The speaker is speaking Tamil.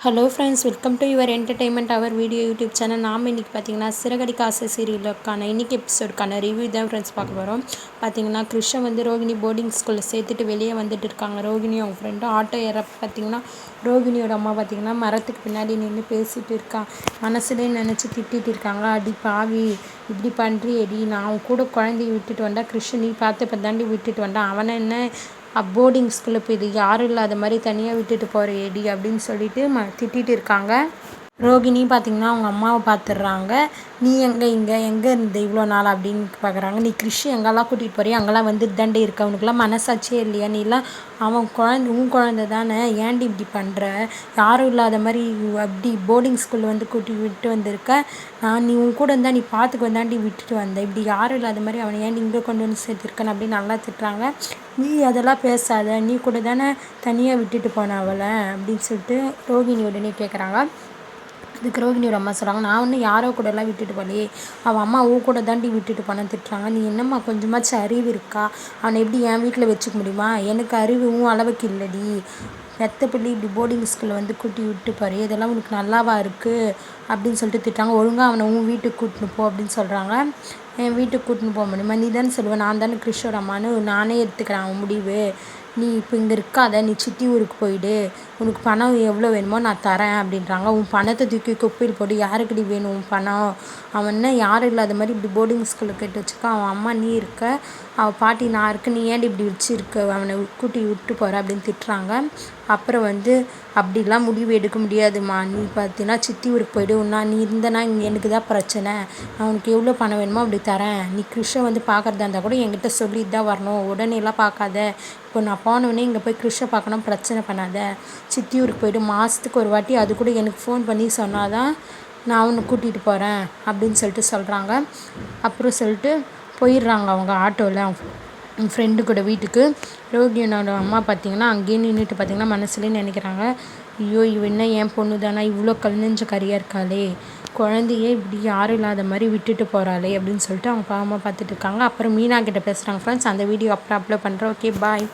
Hello friends welcome to your entertainment hour video YouTube channel நாம் இன்றைக்கி பார்த்தீங்கன்னா சிறகடி காசு சீரியலுக்கான இன்றைக்கி எபிசோடுக்கான ரிவ்யூ தான் ஃப்ரெண்ட்ஸ் பார்க்க போகிறோம் பார்த்தீங்கன்னா கிருஷ்ணன் வந்து ரோகிணி போர்டிங் ஸ்கூலில் சேர்த்துட்டு வெளியே வந்துட்டு இருக்காங்க. ரோகிணி அவங்க ஃப்ரெண்டும் ஆட்டோ ஏற பார்த்தீங்கன்னா ரோகிணியோட அம்மா பார்த்தீங்கன்னா மரத்துக்கு பின்னாடி நின்று பேசிகிட்டு இருக்கா. மனசுலேயே நினச்சி திட்டிகிட்டு இருக்காங்க. அடி பாவி இப்படி பண்ணுறியடி நான் அவன் கூட குழந்தைய விட்டுட்டு வந்தேன் கிருஷ்ணன் நீ பார்த்து இப்போ தாண்டி விட்டுட்டு வந்தேன் அவனை என்ன போர்டிங் ஸ்கூலில் போய் இது யாரும் இல்லாத மாதிரி தனியாக விட்டுட்டு போகிற ஏடி அப்படின்னு சொல்லிட்டு ம திட்டிகிட்டு இருக்காங்க. ரோகிணி பார்த்திங்கன்னா அவங்க அம்மாவை பார்த்துடுறாங்க நீ எங்கே இங்கே எங்கே இருந்த இவ்வளோ நாள் அப்படின்னு பார்க்குறாங்க நீ கிறிஷ் எங்கெல்லாம் கூட்டிகிட்டு போறியா அங்கெல்லாம் வந்துட்டு தாண்டே இருக்க. அவனுக்குலாம் மனசாட்சியே இல்லையா? நீலாம் அவன் குழந்த உன் குழந்த தானே. ஏன்டி இப்படி பண்ணுற யாரும் இல்லாத மாதிரி அப்படி போர்டிங் ஸ்கூலில் வந்து கூட்டி விட்டு வந்திருக்க. நான் நீ உன் கூட இருந்தால் நீ பார்த்துக்கு வந்தாண்டி விட்டுட்டு வந்த. இப்படி யாரும் இல்லாத மாதிரி அவனை ஏன்டி இங்கே கொண்டு வந்து சேர்த்துருக்கேன் அப்படின்னு நல்லா திட்டுறாங்க. நீ அதெல்லாம் பேசாத. நீ கூட தானே தனியாக விட்டுட்டு போன அவளை அப்படின்னு சொல்லிட்டு ரோகிணி உடனே கேட்குறாங்க இது ரோகிணியோட அம்மா சொல்கிறாங்க நான் ஒன்றும் யாரோ கூடலாம் விட்டுட்டு போகலையே அவள் அம்மா ஊ கூட தாண்டி விட்டுட்டு போனேன் திட்டுறாங்க. நீ என்னம்மா கொஞ்சமாச்சும் அறிவு இருக்கா? அவனை எப்படி என் வீட்டில் வச்சுக்க முடியுமா? எனக்கு அறிவும் அளவுக்கு இல்லடி. பெத்த பிள்ளை இப்படி போர்டிங் ஸ்கூலில் வந்து கூட்டி விட்டு பாரு இதெல்லாம் உனக்கு நல்லாவா இருக்குது அப்படின்னு சொல்லிட்டு திட்டாங்க ஒழுங்காக அவனை உன் வீட்டுக்கு கூட்டின்னு போ அப்படின்னு சொல்கிறாங்க என் வீட்டுக்கு கூட்டின்னு போக முடியுமா? நீ தானே சொல்லுவேன் நான் தானே கிருஷ்ணோட அம்மான்னு நானே எடுத்துக்கிறேன் அவன் முடிவு. நீ இப்போ இங்கே இருக்காத நீ சித்தி ஊருக்கு போயிடு. உனக்கு பணம் எவ்வளோ வேணுமோ நான் தரேன் அப்படின்றாங்க. உன் பணத்தை தூக்கி குப்பையில் போட்டு யாருக்குடி வேணும் உன் பணம்? அவன் என்ன யாரும் இல்லாத மாதிரி இப்படி போர்டிங் ஸ்கூலில் கேட்டு வச்சுக்க அவன் அம்மா நீ இருக்க. அவள் பாட்டி நான் இருக்க நீ ஏன்டி இப்படி வச்சுருக்க? அவனை கூட்டி விட்டு போகிற அப்படின்னு திட்டுறாங்க. அப்புறம் வந்து அப்படிலாம் முடிவு எடுக்க முடியாதுமா நீ பார்த்தீங்கன்னா சித்தி ஊருக்கு போய்டு. உன்னா நீ இருந்தனா எனக்கு தான் பிரச்சனை. அவனுக்கு எவ்வளோ பணம் வேணுமோ அப்படி தரேன். நீ கிருஷ்ண வந்து பார்க்குறதா இருந்தால் கூட என்கிட்ட சொல்லிட்டு தான் வரணும் உடனேலாம் பார்க்காத இப்போ நான் போனவொடனே இங்கே போய் கிருஷ்ண பார்க்கணும் பிரச்சனை பண்ணாத. சித்தி ஊருக்கு போய்ட்டு மாதத்துக்கு ஒரு வாட்டி அது கூட எனக்கு ஃபோன் பண்ணி சொன்னால் தான் நான் அவனை கூட்டிகிட்டு போகிறேன் அப்படின்னு சொல்லிட்டு சொல்கிறாங்க அப்புறம் சொல்லிட்டு போயிடுறாங்க அவங்க ஆட்டோவில் என் ஃப்ரெண்டு கூட வீட்டுக்கு. ரோகியனோட அம்மா பார்த்தீங்கன்னா அங்கேயே நின்றுட்டு பார்த்தீங்கன்னா மனசுலேயே நினைக்கிறாங்க. ஐயோ இவ என்ன என் பொண்ணு தானா இவ்வளோ கல் கரியாக இருக்காளே. குழந்தையே இப்படி யாரும் இல்லாத மாதிரி விட்டுட்டு போகிறாளே அப்படின்னு சொல்லிட்டு அவங்க பாவமாக பார்த்துட்டு இருக்காங்க. அப்புறம் மீனா கிட்ட பேசுகிறாங்க ஃப்ரெண்ட்ஸ் அந்த வீடியோ அப்புறம் அப்லோட் பண்ணுறேன் ஓகே பாய்